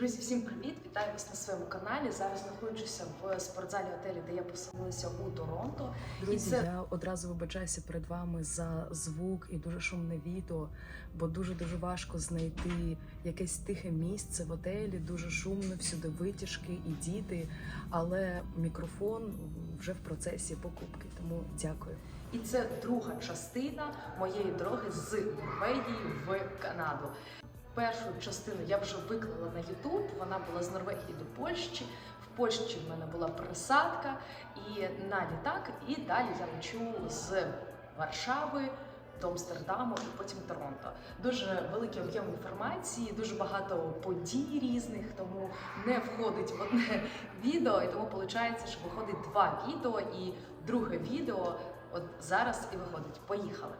Друзі, всім привіт! Вітаю вас на своєму каналі. Зараз знаходжуся в спортзалі готелі, де я поселилася у Торонто. Друзі, це- я одразу вибачаюся перед вами за звук і дуже шумне відео, бо дуже дуже важко знайти якесь тихе місце в готелі, дуже шумно, всюди витяжки і діти. Але мікрофон вже в процесі покупки. Тому дякую. І це друга частина моєї дороги з Норвегії в Канаду. Першу частину я вже виклала на YouTube, Вона була з Норвегії до Польщі. В Польщі в мене була пересадка і на літак. І далі я лечу з Варшави до Амстердаму і потім Торонто. Дуже великий об'єм інформації, дуже багато подій різних, тому не входить в одне відео. І тому виходить, що виходить два відео, і друге відео от зараз і виходить. Поїхали.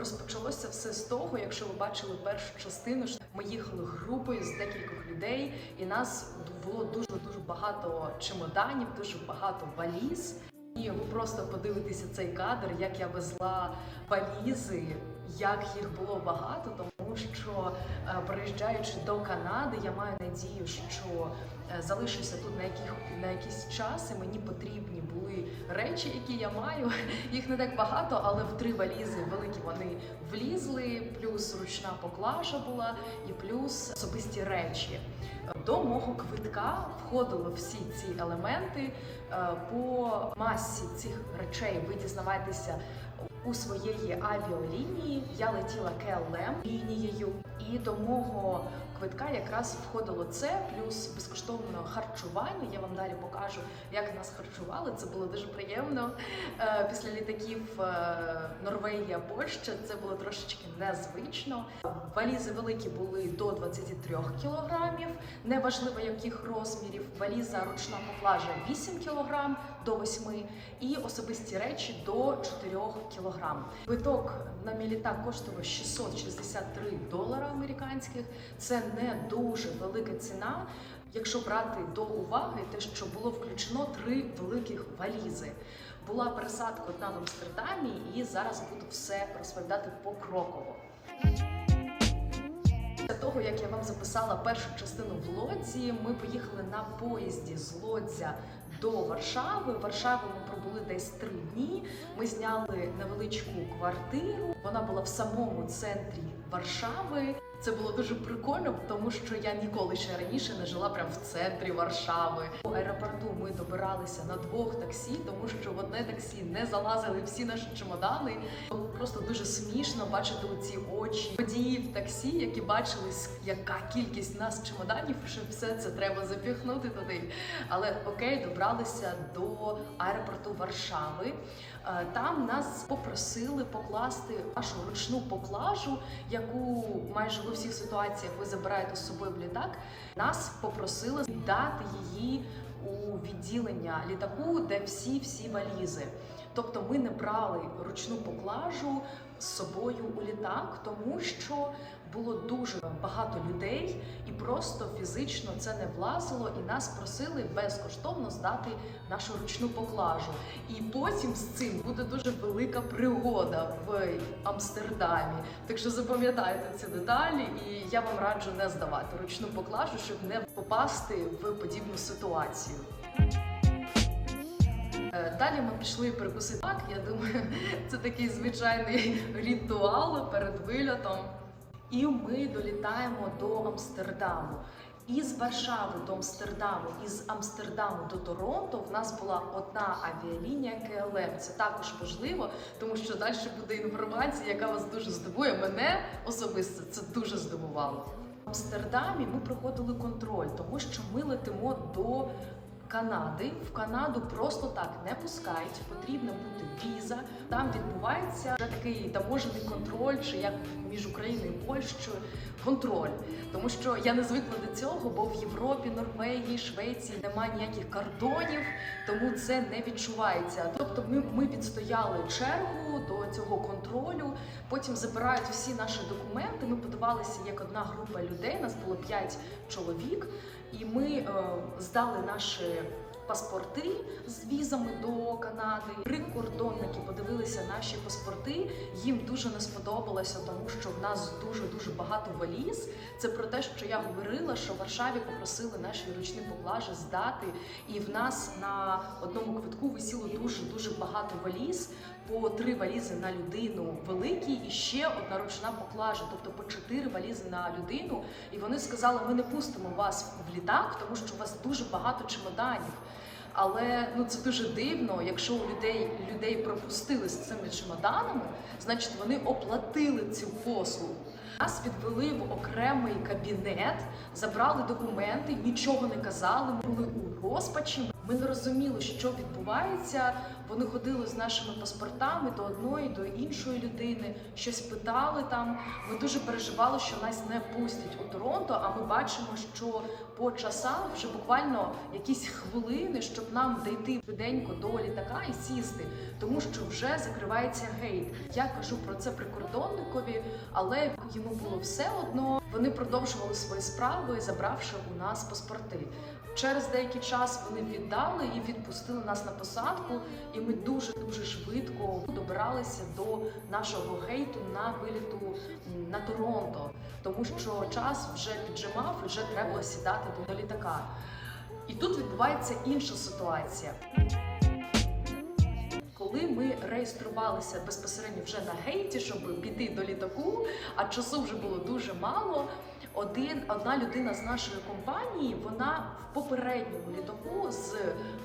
Розпочалося все з того, якщо ви бачили першу частину, що ми їхали групою з декількох людей, і нас було дуже дуже багато чемоданів, дуже багато валіз. І ви просто подивитеся цей кадр, як я везла валізи, як їх було багато, тому що е, приїжджаючи до Канади, я маю надію, що е, залишуся тут на яких на якийсь час, і мені потрібні були речі, які я маю. Їх не так багато, але в три валізи великі вони влізли. Плюс ручна поклажа була, і плюс особисті речі. До мого квитка входили всі ці елементи. Е, По масі цих речей ви дізнаваєтеся у своєї авіалінії. Я летіла КЛМ лінією, і до мого квитка якраз входило це, плюс безкоштовне харчування. Я вам далі покажу, як нас харчували. Це було дуже приємно. Е, Після літаків е, Норвегія, Польща це було трошечки незвично. Валізи великі були до 23 кілограмів, неважливо яких розмірів. Валіза ручна поклажа 8 кілограм до 8 і особисті речі до 4 кілограм. Квиток на мій літак коштував 663 долара американських. Це не дуже велика ціна. Якщо брати до уваги те, що було включено три великих валізи. Була пересадка одна в Амстердамі, і зараз буду все розповідати покроково. Після того, як я вам записала першу частину в Лодзі, ми поїхали на поїзді з Лодзя до Варшави. В ми пробули десь три дні. Ми зняли невеличку квартиру. Вона була в самому центрі Варшави. Це було дуже прикольно, тому що я ніколи ще раніше не жила прямо в центрі Варшави. У аеропорту ми добиралися на двох таксі, тому що в одне таксі не залазили всі наші чемодани. Просто дуже смішно бачити у ці очі водіїв таксі, які бачили, яка кількість нас чемоданів, що все це треба запіхнути туди. Але окей, добралися до аеропорту Варшави. Е, Там нас попросили покласти нашу ручну поклажу, яку майже у всіх ситуаціях ви забираєте з собою в літак. Нас попросили дати її у відділення літаку, де всі всі валізи. Тобто ми не брали ручну поклажу з собою у літак, тому що було дуже багато людей, і просто фізично це не влазило, і нас просили безкоштовно здати нашу ручну поклажу. І потім з цим буде дуже велика пригода в Амстердамі. Так що запам'ятайте ці деталі, і я вам раджу не здавати ручну поклажу, щоб не попасти в подібну ситуацію. Е, Далі ми пішли перекусити так. Я думаю, це такий звичайний ритуал перед вильотом. І ми долітаємо до Амстердаму. Із Варшави до Амстердаму, із Амстердаму до Торонто в нас була одна авіалінія КЛМ. Це також важливо, тому що далі буде інформація, яка вас дуже здивує. Мене особисто це дуже здивувало. В Амстердамі ми проходили контроль, тому що ми летимо до Канади. В Канаду просто так не пускають. Потрібна бути віза. Там відбувається такий таможений контроль, чи як між Україною і Польщею контроль. Тому що я не звикла до цього, бо в Європі, Норвегії, Швеції немає ніяких кордонів, тому це не відчувається. Тобто, ми, ми відстояли чергу до цього контролю. Потім забирають всі наші документи. Ми подавалися як одна група людей. Нас було п'ять чоловік, і ми е, здали наші паспорти з візами до Канади. Прикордонники подивилися наші паспорти. Їм дуже не сподобалося, тому що в нас дуже дуже багато валіз. Це про те, що я говорила, що в Варшаві попросили наші ручні поклажі здати, і в нас на одному квитку висіло дуже дуже багато валіз. По три валізи на людину великі і ще одна ручна поклажа, тобто по чотири валізи на людину. І вони сказали: ми не пустимо вас в літак, тому що у вас дуже багато чемоданів. Але ну це дуже дивно. Якщо у людей людей пропустили з цими чемоданами, значить вони оплатили цю послугу. Нас відвели в окремий кабінет, забрали документи, нічого не казали. Ми були у розпачі. Ми не розуміли, що відбувається. Вони ходили з нашими паспортами до одної, до іншої людини, щось питали там. Ми дуже переживали, що нас не пустять у Торонто. А ми бачимо, що по часам вже буквально якісь хвилини, щоб нам дійти швиденько до літака і сісти, тому що вже закривається гейт. Я кажу про це прикордонникові, але йому було все одно. Вони продовжували свої справи, забравши у нас паспорти. Через деякий час вони віддали і відпустили нас на посадку, і ми дуже дуже швидко добиралися до нашого гейту на виліту на Торонто, тому що час вже піджимав, і вже треба було сідати до літака. І тут відбувається інша ситуація. Коли ми реєструвалися безпосередньо вже на гейті, щоб піти до літаку, а часу вже було дуже мало. Один одна людина з нашої компанії, вона в попередньому літаку з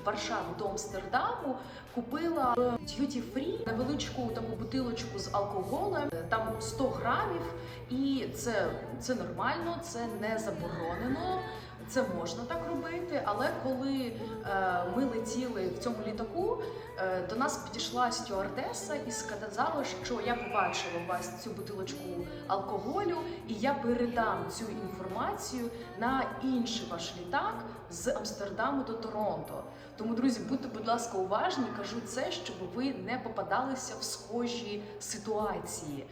Варшави до Амстердаму купила в Duty Free невеличку таку бутилочку з алкоголем, там 100 грамів, і це, це нормально, це не заборонено. Це можна так робити, але коли е, ми летіли в цьому літаку, е, до нас підійшла стюардеса і сказала, що я побачила у вас цю бутилочку алкоголю, і я передам цю інформацію на інший ваш літак з Амстердаму до Торонто. Тому, друзі, будьте, будь ласка, уважні. Кажу це, щоб ви не попадалися в схожі ситуації.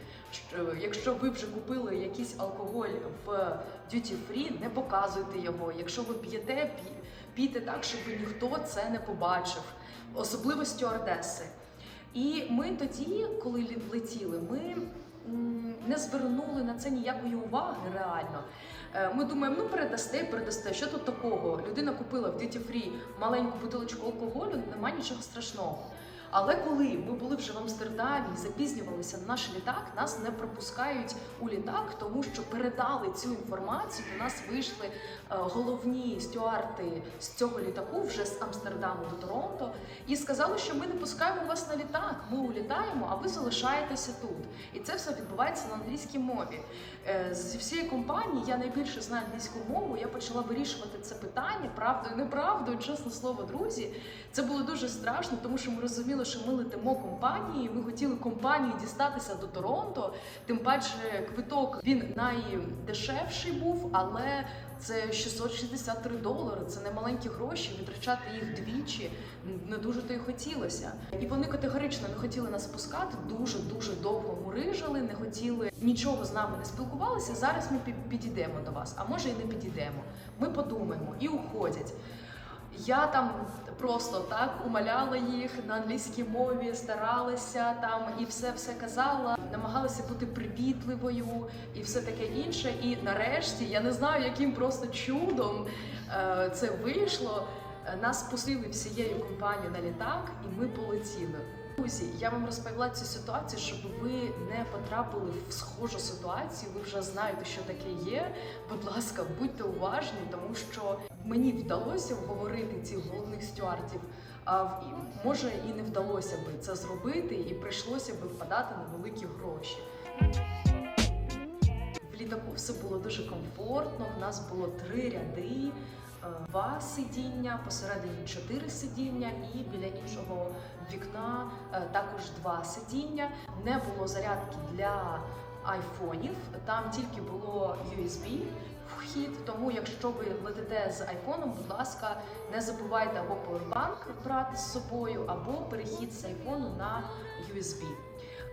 Якщо ви вже купили якийсь алкоголь в duty free, не показуйте його. Якщо ви п'єте, пі- пійте так, щоб ніхто це не побачив, особливо стюардеси. І ми тоді, коли летіли, ми не звернули на це ніякої уваги реально. Е, Ми думаємо, ну передасте, передасте. Що тут такого? Людина купила в Duty Free маленьку бутилочку алкоголю, нема нічого страшного. Але коли ми були вже в Амстердамі і запізнювалися на наш літак, нас не пропускають у літак, тому що передали цю інформацію. До нас вийшли е, головні стюарти з цього літаку вже з Амстердаму до Торонто, і сказали, що ми не пускаємо вас на літак. Ми улітаємо, а ви залишаєтеся тут. І це все відбувається на англійській мові. Е, Зі всієї компанії я найбільше знаю англійську мову. Я почала вирішувати це питання правдою, неправдою, чесне слово, друзі. Це було дуже страшно, тому що ми розуміли, що ми летимо компанії. Ми хотіли компанії дістатися до Торонто. Тим паче, квиток він найдешевший був, але це 663 долари. Це не маленькі гроші. Витрачати їх двічі не дуже то й хотілося. І вони категорично не хотіли нас пускати. Дуже дуже довго мурижили, не хотіли нічого з нами не спілкувалися. Зараз ми підійдемо до вас, а може і не підійдемо. Ми подумаємо і уходять. Я там просто так умоляла їх на англійській мові, старалася там і все все казала, намагалася бути привітливою і все таке інше. І нарешті я не знаю, яким просто чудом е, це вийшло. Нас пустили всією компанією на літак, і ми полетіли. Друзі, я вам розповіла цю ситуацію, щоб ви не потрапили в схожу ситуацію. Ви вже знаєте, що таке є. Будь ласка, будьте уважні, тому що мені вдалося вговорити цих головних стюардів. А може і не вдалося би це зробити, і прийшлося би впадати на великі гроші. В літаку все було дуже комфортно. В нас було три ряди, е, два сидіння, посередині чотири сидіння, і біля іншого вікна е, також два сидіння. Не було зарядки для айфонів, там тільки було USB вхід. Тому, якщо ви летите з айфоном, будь ласка, не забувайте або powerbank брати з собою, або перехід з айфону на USB.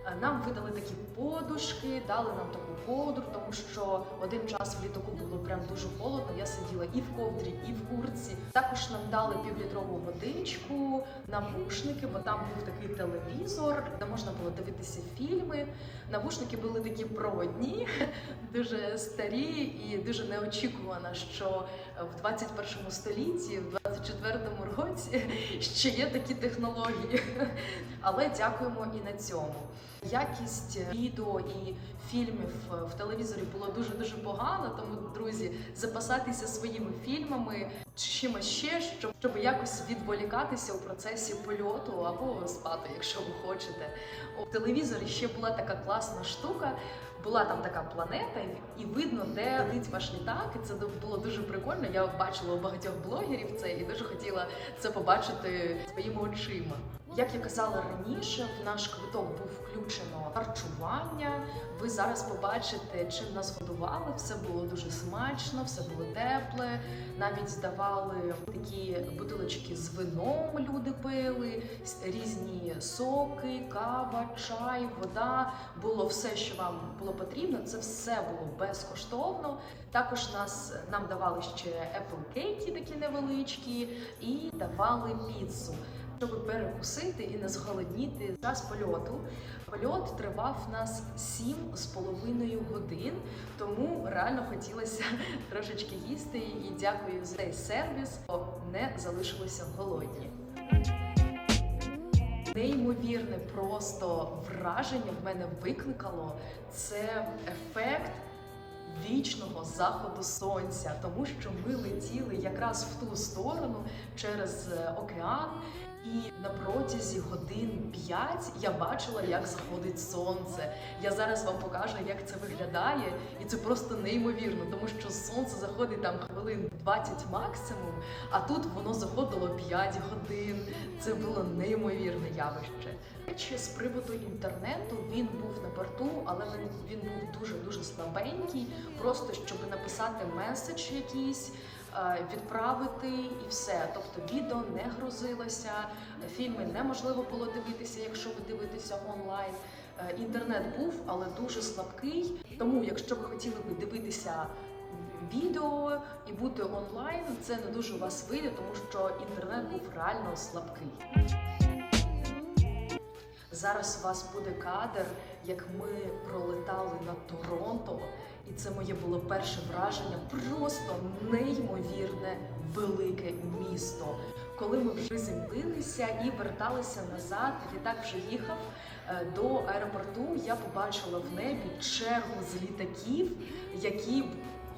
Е, Нам видали такі подушки, дали нам таку ковдру, тому що один час в літаку було прям дуже холодно. Я сиділа і в ковдрі, і в куртці. Також нам дали півлітрову водичку, навушники, бо там був такий телевізор, де можна було дивитися фільми. Навушники були такі проводні, дуже старі і дуже неочікувано, що в 21 столітті, в 24 році ще є такі технології. Але дякуємо і на цьому. Якість відео і фільмів в телевізорі було дуже дуже погано. Тому, друзі, запасайтеся своїми фільмами чи чимось ще, щоб, щоб якось відволікатися у процесі польоту або спати, якщо ви хочете. У телевізорі ще була така класна штука. Була там така планета, і видно, де летить ваш літак. І це було дуже прикольно. Я бачила у багатьох блогерів це і дуже хотіла це побачити своїми очима. Як я казала раніше, в наш квиток був включено харчування. Ви зараз побачите, чим нас годували. Все було дуже смачно, все було тепле. Навіть здавали такі бутилочки з вином. Люди пили різні соки, кава, чай, вода. Було все, що вам було потрібно. Це все було безкоштовно. Також нас нам давали ще Apple кейки такі невеличкі, і давали піцу щоб перекусити і не зголодніти час польоту. Польот тривав нас сім з половиною годин, тому реально хотілося трошечки їсти. І дякую за цей сервіс, бо не залишилися голодні. Неймовірне просто враження в мене викликало це ефект вічного заходу сонця, тому що ми летіли якраз в ту сторону через океан. І на протязі годин 5 я бачила, як заходить сонце. Я зараз вам покажу, як це виглядає, і це просто неймовірно, тому що сонце заходить там хвилин 20 максимум, а тут воно заходило 5 годин. Це було неймовірне явище. Речі, з приводу інтернету він був на борту, але він, він був дуже дуже слабенький, просто щоб написати меседж якийсь. Відправити і все, тобто відео не грузилося, фільми неможливо було дивитися, якщо ви дивитеся онлайн. Інтернет був, але дуже слабкий. Тому, якщо ви хотіли би дивитися відео і бути онлайн, це не дуже у вас вийде, тому що інтернет був реально слабкий. Зараз у вас буде кадр, як ми пролетали над Торонто, і це моє було перше враження. Просто неймовірне велике місто. Коли ми вже зімлилися і верталися назад, літак вже їхав е, до аеропорту. Я побачила в небі чергу з літаків, які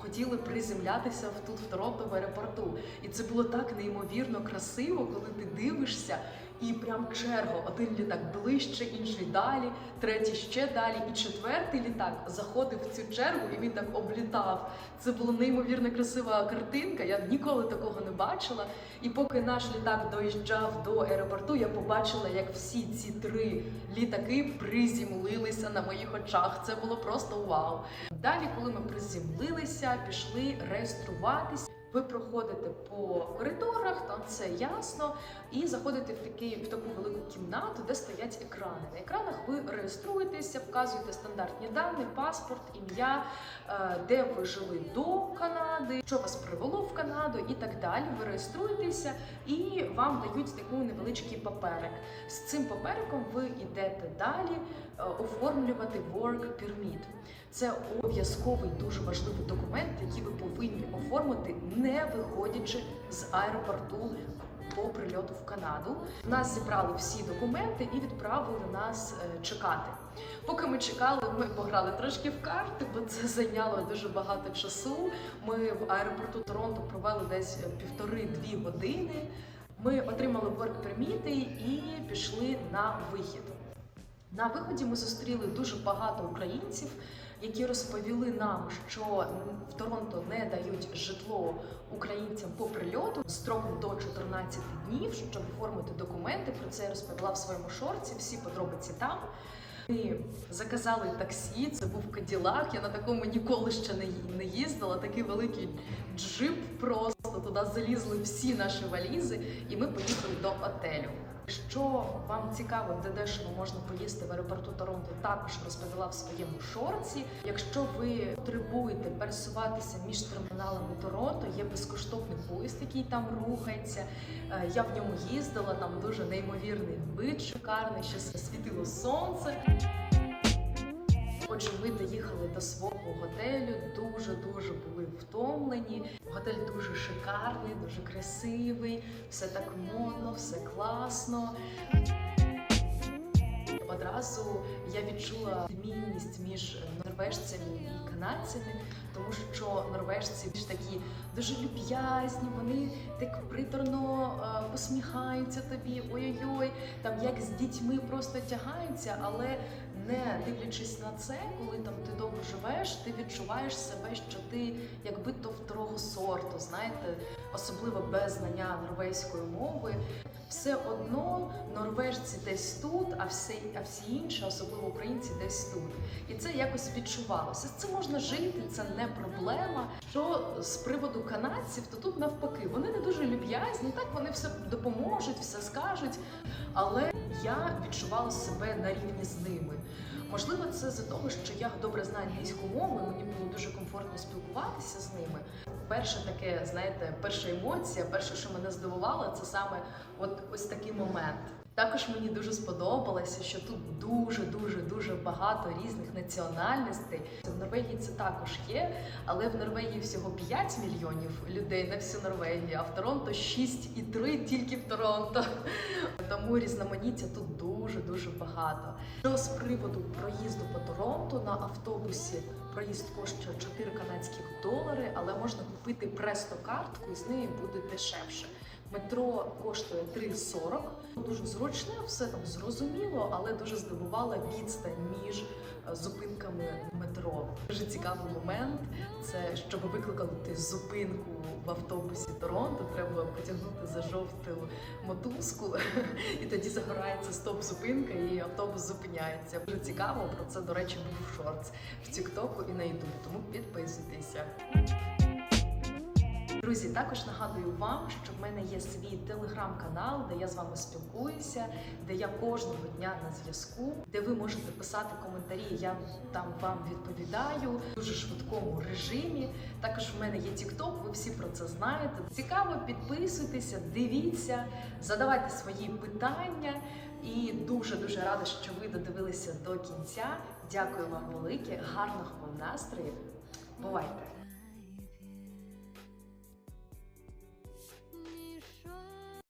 хотіли приземлятися тут в Торонто в аеропорту. І це було так неймовірно красиво, коли ти дивишся. І прям черга, один літак ближче, інший далі, третій ще далі, і четвертий літак заходив в цю чергу, і він так облітав. Це була неймовірно красива картинка. Я ніколи такого не бачила. І поки наш літак доїжджав до аеропорту, я побачила, як всі ці три літаки приземлилися на моїх очах. Це було просто вау. Далі, коли ми приземлилися, пішли реєструватися. Ви проходите по коридорах, там це ясно, і заходите в такий в таку велику кімнату, де стоять екрани. На екранах ви реєструєтеся, вказуєте стандартні дані, паспорт, ім'я, е, де ви жили до Канади, що вас привело в Канаду і так далі. Ви реєструєтеся і вам дають такий невеличкий паперик. З цим папериком ви йдете далі е, оформлювати work permit. Це обов'язковий дуже важливий документ, який ви повинні оформити, не виходячи з аеропорту по прильоту в Канаду. Нас зібрали всі документи і відправили нас е, чекати. Поки ми чекали, ми пограли трошки в карти, бо це зайняло дуже багато часу. Ми в аеропорту Торонто провели десь півтори-дві години. Ми отримали work-перміти і пішли на вихід. На виході ми зустріли дуже багато українців, які розповіли нам, що в Торонто не дають житло українцям по прильоту строком до 14 днів, щоб оформити документи. Про це я розповіла в своєму шорці. Всі подробиці там. Ми заказали таксі. Це був Каділак. Я на такому ніколи ще не не їздила. Такий великий джип. Просто туди залізли всі наші валізи, і ми поїхали до отелю. Якщо вам цікаво, де дешево можна поїсти в аеропорту Торонто, також розповіла в своєму шорці. Якщо ви потребуєте пересуватися між терміналами Торонто, є безкоштовний поїзд, який там рухається. Е, Я в ньому їздила, там дуже неймовірний вид, шикарний, ще світило сонце. Отже, ми доїхали до свого готелю, дуже дуже були втомлені. Готель дуже шикарний, дуже красивий, все так модно, все класно. Одразу я відчула відмінність між норвежцями і канадцями, тому що норвежці більш такі дуже люб'язні, вони так приторно е, посміхаються тобі, ой-ой-ой, там як з дітьми просто тягаються, але не дивлячись на це, коли там ти довго живеш, ти відчуваєш себе, що ти якби то второго сорту, знаєте, особливо без знання норвезької мови. Все одно норвежці десь тут, а всі, а всі інші, особливо українці, десь тут. І це якось відчувалося. Цим можна жити, це не проблема. Що з приводу канадців, то тут навпаки, вони не дуже люб'язні, так вони все допоможуть, все скажуть. Але я відчувала себе на рівні з ними. Можливо, це за того, що я добре знаю англійську мову, мені було дуже комфортно спілкуватися з ними. Перше таке, знаєте, перша емоція, перше, що мене здивувало, це саме от ось такий момент. Також мені дуже сподобалося, що тут дуже дуже дуже багато різних національностей. В Норвегії це також є, але в Норвегії всього 5 мільйонів людей на всю Норвегію, а в Торонто 6,3 тільки в Торонто. Тому різноманіття тут дуже дуже багато. Що з приводу проїзду по Торонто на автобусі проїзд коштує 4 канадських долари, але можна купити престо картку і з неї буде дешевше. Метро коштує 3,40. Дуже зручне, все там зрозуміло, але дуже здивувала відстань між е, зупинками метро. Дуже цікавий момент. Це щоб викликати зупинку в автобусі Торонто, треба потягнути за жовту мотузку, і тоді загорається стоп-зупинка, і автобус зупиняється. Дуже цікаво. Про це, до речі, був шортс в Тіктоку і на Ютубі. Тому підписуйтеся. Друзі, також нагадую вам, що в мене є свій телеграм-канал, де я з вами спілкуюся, де я кожного дня на зв'язку, де ви можете писати коментарі. Я там вам відповідаю в дуже швидкому режимі. Також в мене є TikTok, ви всі про це знаєте. Цікаво, підписуйтеся, дивіться, задавайте свої питання. І дуже дуже рада, що ви додивилися до кінця. Дякую вам велике, гарного вам настрою. Бувайте!